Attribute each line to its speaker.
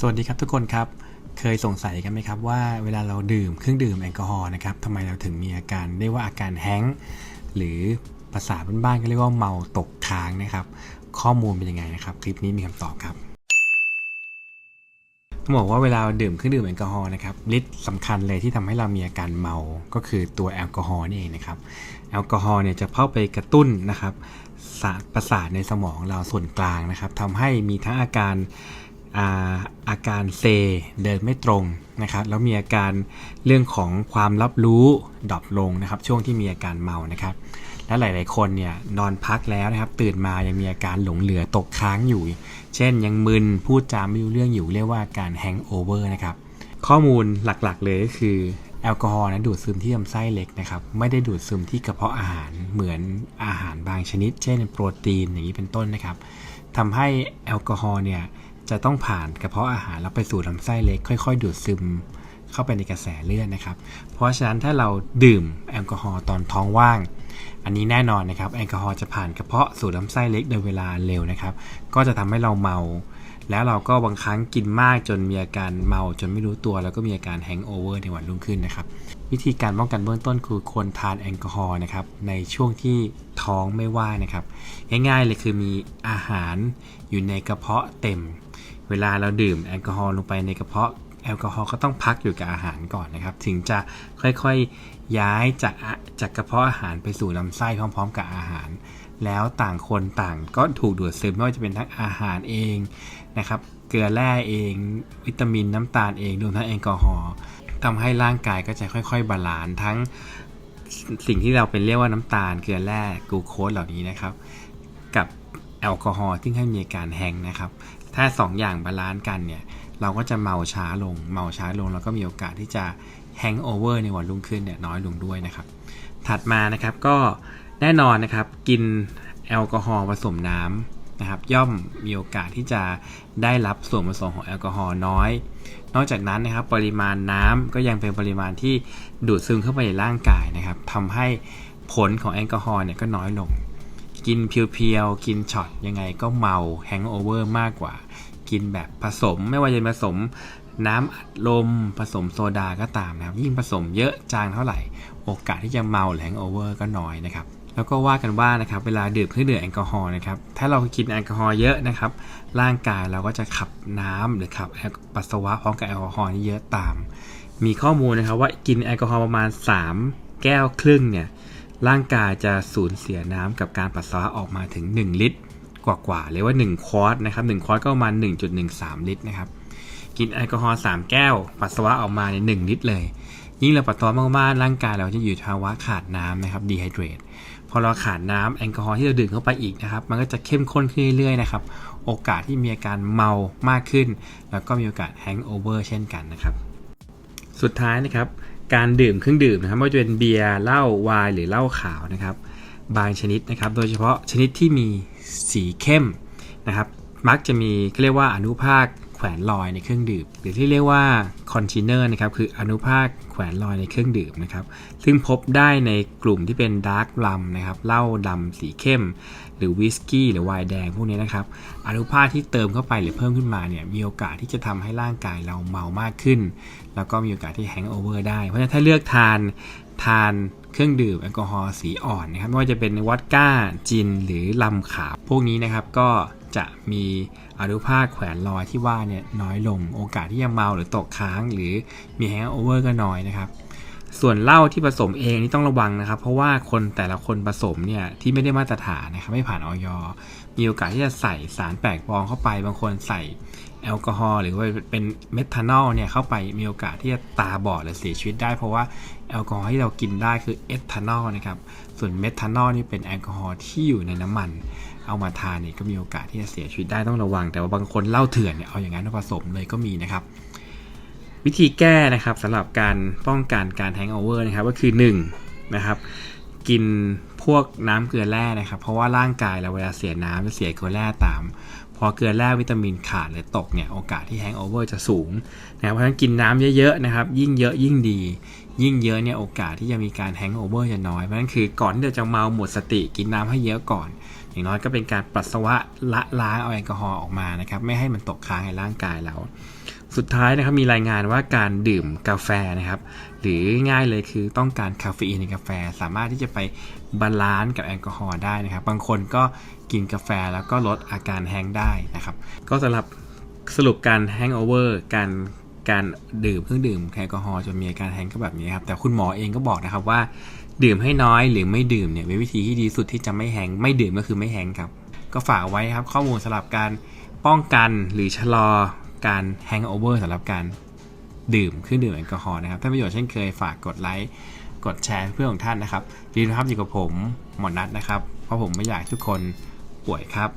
Speaker 1: สวัสดีครับทุกคนครับ เคยสงสัยกันไหมครับว่าเวลาเราดื่มเครื่องดื่มแอลกอฮอล์นะครับทำไมเราถึงมีอาการเรียกว่าอาการแห้งหรือภาษาบ้านๆก็เรียกว่าเมาตกค้างนะครับ ข้อมูลเป็นยังไงนะครับ คลิปนี้มีคำตอบครับต้องบอกว่าเวลาดื่มเครื่องดื่มแอลกอฮอล์นะครับฤทธิ์สำคัญเลยที่ทำให้เรามีอาการเมาก็คือตัวแอลกอฮอล์นี่เองนะครับแอลกอฮอล์เนี่ยจะเข้าไปกระตุ้นนะครับประสาทในสมองเราส่วนกลางนะครับทำให้มีทั้งอาการ อาอาการเซเดินไม่ตรงนะครับแล้วมีอาการเรื่องของความรับรู้ดรอปลงนะครับ ช่วงที่มีอาการเมานะครับ และหลาย ๆ คนเนี่ยนอนพักแล้วนะครับ ตื่นมายังมีอาการหลงเหลือตกค้างอยู่ เช่นยังมึนพูดจามไม่รู้เรื่องอยู่เรียกว่าอาการแฮงโอเวอร์นะครับ ข้อมูลหลัก ๆ เลยก็คือแอลกอฮอล์นั้นดูดซึมที่ลำไส้เล็กนะครับ ไม่ได้ดูดซึมที่กระเพาะอาหารเหมือนอาหารบางชนิด เช่น โปรตีนอย่างนี้เป็นต้นนะครับทำให้แอลกอฮอล์เนี่ย จะต้องผ่านกระเพาะอาหารแล้วไปสู่ลำไส้เล็ก ค่อยๆ ดูดซึมเข้าไปในกระแสเลือดนะครับ เพราะฉะนั้นถ้าเราดื่มแอลกอฮอล์ตอนท้องว่าง อันนี้แน่นอนนะครับแอลกอฮอล์จะผ่านกระเพาะสู่ลำไส้เล็กโดยเวลาเร็วนะครับ ก็จะทำให้เราเมา แล้วเราก็บางครั้งกินมากจนมีอาการเมาจนไม่รู้ตัว แล้วก็มีอาการแฮงโอเวอร์ในวันรุ่งขึ้นนะครับวิธีการป้องกันเบื้องต้นคือควรทานแอลกอฮอล์นะครับในช่วงที่ท้องไม่ว่างนะครับ ง่ายๆเลยคือมีอาหารอยู่ในกระเพาะเต็ม เวลาเราดื่มแอลกอฮอล์ลงไปในกระเพาะแอลกอฮอล์ก็ต้องพักอยู่กับอาหารก่อนนะครับ ถึงจะค่อยๆย้ายจากจากกระเพาะอาหารไปสู่ลำไส้พร้อม ๆ กับอาหาร แล้วต่างคนต่างก็ถูกดูดซึมไม่ว่าจะเป็นทั้งอาหารเองนะครับเกลือแร่เอง วิตามินน้ำตาลเองรวมทั้งแอลกอฮอล์ทำให้ร่างกายก็จะค่อย ๆ บาลานซ์ทั้งสิ่งที่เราเป็นเรียกว่าน้ำตาลเกลือแร่กลูโคสเหล่านี้นะครับ กับ ลกอฮอล์ที่ให้มีอาการแฮงนะครับ ถ้า 2 อย่างบาลานซ์กันเนี่ยเราก็จะเมาช้าลง เมาช้าลงแล้วก็มีโอกาสที่จะแฮงโอเวอร์ในวันรุ่งขึ้นเนี่ยน้อยลงด้วยนะครับ ถัดมานะครับก็แน่นอนนะครับกินแอลกอฮอล์ผสมน้ำนะครับย่อมมีโอกาสที่จะได้รับส่วนผสมของแอลกอฮอล์น้อย นอกจากนั้นนะครับปริมาณน้ำก็ยังเป็นปริมาณที่ดูดซึมเข้าไปในร่างกายนะครับทำให้ผลของแอลกอฮอล์เนี่ยก็น้อยลง กินเพียวๆ กินช็อตยังไงก็เมาแฮงโอเวอร์มากกว่า กินแบบผสมไม่ว่าจะผสมน้ำอัดลมผสมโซดาก็ตามนะครับ ยิ่งผสมเยอะจางเท่าไหร่ โอกาสที่จะเมาหรือแฮงโอเวอร์ก็น้อยนะครับ แล้วก็ว่ากันว่านะครับเวลาดื่มเครื่องดื่มแอลกอฮอล์นะครับถ้าเรากินแอลกอฮอล์เยอะนะครับ ร่างกายเราก็จะขับน้ำหรือขับปัสสาวะพร้อมกับแอลกอฮอล์นี่เยอะตาม มีข้อมูลนะครับว่ากินแอลกอฮอล์ประมาณ 3 แก้วครึ่งเนี่ย ร่างกายจะสูญเสียน้ำกับการปัสสาวะออกมาถึง 1 ลิตร กว่าๆเลยว่า 1ควอตนะครับ1ควอตก็ประมาณ1.13 ลิตรนะครับกินแอลกอฮอล์3แก้ว ปัสสาวะออกมาใน1ลิตรเลย ยิ่งเราปัสสาวะมากๆร่างกายเราจะอยู่ภาวะขาดน้ำนะครับดีไฮเดรตพอเราขาดน้ำแอลกอฮอล์ที่เราดื่มเข้าไปอีกนะครับ มันก็จะเข้มข้นขึ้นเรื่อยๆนะครับ โอกาสที่มีอาการเมามากขึ้น แล้วก็มีโอกาสแฮงโอเวอร์เช่นกันนะครับ สุดท้ายนะครับ การดื่มเครื่องดื่มนะครับไม่ว่าจะเป็นเบียร์เหล้าไวน์หรือเหล้าขาวนะครับ บางชนิดนะครับ โดยเฉพาะชนิดที่มีสีเข้มนะครับ มักจะมีเรียกว่าอนุภาค แขวนลอยในเครื่องดื่มหรือที่เรียกว่าคอนชิเนอร์นะครับคืออนุภาคแขวนลอยในเครื่องดื่มนะครับซึ่งพบได้ในกลุ่มที่เป็นดาร์กลัมนะครับเหล้าดำสีเข้ม หรือวิสกี้หรือไวน์แดงพวกนี้นะครับอนุภาคที่เติมเข้าไปหรือเพิ่มขึ้นมาเนี่ยมีโอกาสที่จะทำให้ร่างกายเราเมามากขึ้น แล้วก็มีโอกาสที่แฮงโอเวอร์ได้เพราะฉะนั้นถ้าเลือกทานทานเครื่องดื่มแอลกอฮอล์สีอ่อนนะครับไม่ว่าจะเป็นวอดก้าจินหรือลำขาวพวกนี้นะครับก็ จะมีอนุภาคแขวนลอยที่ว่าเนี่ยน้อยลงโอกาสที่จะเมาหรือตกค้างหรือมีแฮงโอเวอร์ก็น้อยนะครับ ส่วนเหล้าที่ผสมเองนี่ต้องระวังนะครับ เพราะว่าคนแต่ละคนผสมเนี่ยที่ไม่ได้มาตรฐานนะครับไม่ผ่านออยมีโอกาสที่จะใส่สารแปลกปลอมเข้าไป บางคนใส่แอลกอฮอล์หรือว่าเป็นเมทานอลเนี่ยเข้าไปมีโอกาสที่จะตาบอดหรือเสียชีวิตได้เพราะว่าแอลกอฮอล์ที่เรากินได้คือเอทานอลนะครับส่วนเมทานอลนี่เป็นแอลกอฮอล์ที่อยู่ในน้ำมัน เอามาทานเนี่ยก็มีโอกาสที่จะเสียชีวิตได้ต้องระวัง แต่ว่าบางคนเล้าเถื่อนเนี่ยเอาอย่างนั้นมาผสมเลยก็มีนะครับ วิธีแก้นะครับสำหรับการป้องกันการแฮงโอเวอร์นะครับก็คือ1นะครับกินพวกน้ำเกลือแร่นะครับ เพราะว่าร่างกายเราเวลาเสียน้ำจะเสียเกลือแร่ตาม พอเกลือแร่วิตามินขาดหรือตกเนี่ยโอกาสที่แฮงโอเวอร์จะสูงนะครับเพราะฉะนั้นกินน้ำเยอะๆนะครับ ยิ่งเยอะยิ่งดี ยิ่งเยอะเนี่ยโอกาสที่จะมีการแฮงโอเวอร์จะน้อยเพราะนั้นคือก่อนที่จะเมาหมดสติกินน้ำให้เยอะก่อน อย่างน้อยก็เป็นการปัสสาวะละล้างเอาแอลกอฮอล์ออกมานะครับไม่ให้มันตกค้างในร่างกายเราสุดท้ายนะครับมีรายงานว่าการดื่มกาแฟนะครับหรือง่ายเลยคือต้องการคาเฟอีนในกาแฟ สามารถที่จะไปบาลานซ์กับแอลกอฮอล์ได้นะครับ บางคนก็กินกาแฟแล้วก็ลดอาการแฮงได้นะครับ ก็สำหรับสรุปการแฮงโอเวอร์การ การดื่มเครื่องดื่มแอลกอฮอล์จนมีอาการแฮงก็แบบนี้ครับแต่คุณหมอเองก็บอกนะครับว่า ดื่มให้น้อยหรือไม่ดื่มเนี่ยเป็นวิธีที่ดีสุดที่จะไม่แฮงไม่ดื่มก็คือไม่แฮงครับ ก็ฝากเอาไว้ครับข้อมูลสำหรับการป้องกันหรือชะลอการแฮงโอเวอร์สำหรับการดื่มเครื่องดื่มแอลกอฮอล์นะครับถ้าประโยชน์เช่นเคยฝากกดไลค์กดแชร์เพื่อนของท่านนะครับดีนะครับอยู่กับผมหมอนัทนะครับ เพราะผมไม่อยากทุกคนป่วยครับ